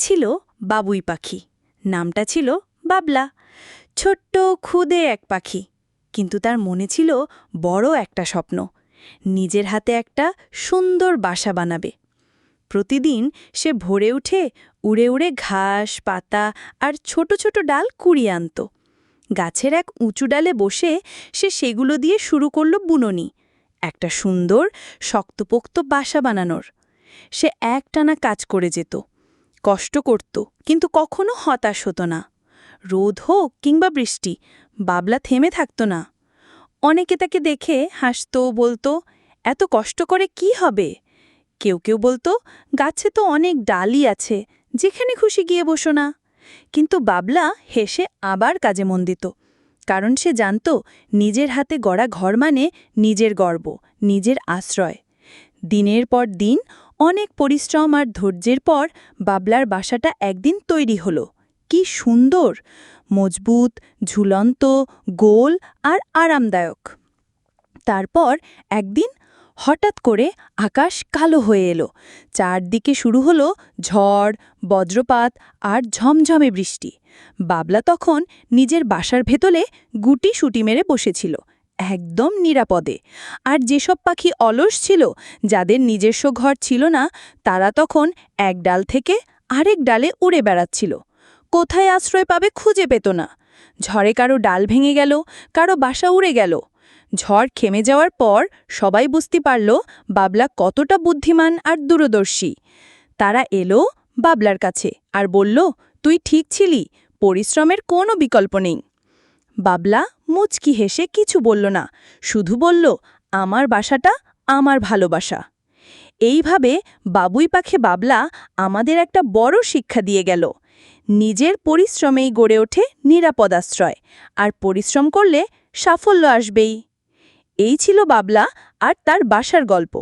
ছিল বাবুই পাখি। নামটা ছিল বাবলা। ছোট্ট, খুদে এক পাখি। কিন্তু তার মনে ছিল বড় একটা স্বপ্ন। নিজের হাতে একটা সুন্দর বাসা বানাবে। প্রতিদিন সে ভোরে উঠে উড়ে উড়ে ঘাস, পাতা আর ছোট ছোট ডাল কুড়িয়ে আনত। গাছের এক উঁচু ডালে বসে সে সেগুলো দিয়ে শুরু করল বুননি, একটা সুন্দর, শক্তপোক্ত বাসা বানানোর। সে একটানা কাজ করে যেত। কষ্ট করত, কিন্তু কখনো হতাশ হতো না। রোদ হোক কিংবা বৃষ্টি, বাবলা থেমে থাকত না। অনেকে তাকে দেখে হাসতো, বলতো, এত কষ্ট করে কি হবে? কেউ কেউ বলতো, গাছে তো অনেক ডালই আছে, যেখানে খুশি গিয়ে বসো না। কিন্তু বাবলা হেসে আবার কাজে মন দিত, কারণ সে জানত নিজের হাতে গড়া ঘর মানে নিজের গর্ব, নিজের আশ্রয়। দিনের পর দিন অনেক পরিশ্রম আর ধৈর্যের পর বাবলার বাসাটা একদিন তৈরি হলো। কি সুন্দর! মজবুত, ঝুলন্ত, গোল আর আরামদায়ক। তারপর একদিন হঠাৎ করে আকাশ কালো হয়ে এলো। চারদিকে শুরু হলো ঝড়, বজ্রপাত আর ঝমঝমে বৃষ্টি। বাবলা তখন নিজের বাসার ভেতলে গুটি সুটি মেরে বসেছিল। একদম নিরাপদে। আর যেসব পাখি অলস ছিল, যাদের নিজস্ব ঘর ছিল না, তারা তখন এক ডাল থেকে আরেক ডালে উড়ে বেড়াচ্ছিল। কোথায় আশ্রয় পাবে খুঁজে পেত না। ঝড়ে কারও ডাল ভেঙে গেল, কারও বাসা উড়ে গেল। ঝড় খেমে যাওয়ার পর সবাই বুঝতে পারল, বাবলা কতটা বুদ্ধিমান আর দূরদর্শী। তারা এলো বাবলার কাছে আর বলল, তুই ঠিক ছিলি, পরিশ্রমের কোনো বিকল্প নেই। বাবলা মুচকি হেসে কিছু বলল না, শুধু বলল, আমার বাসাটা আমার ভালোবাসা। এইভাবে বাবুই পাখে বাবলা আমাদের একটা বড় শিক্ষা দিয়ে গেল। নিজের পরিশ্রমেই গড়ে ওঠে নিরাপদ আশ্রয়, আর পরিশ্রম করলে সাফল্য আসবেই। এই ছিল বাবলা আর তার বাসার গল্প।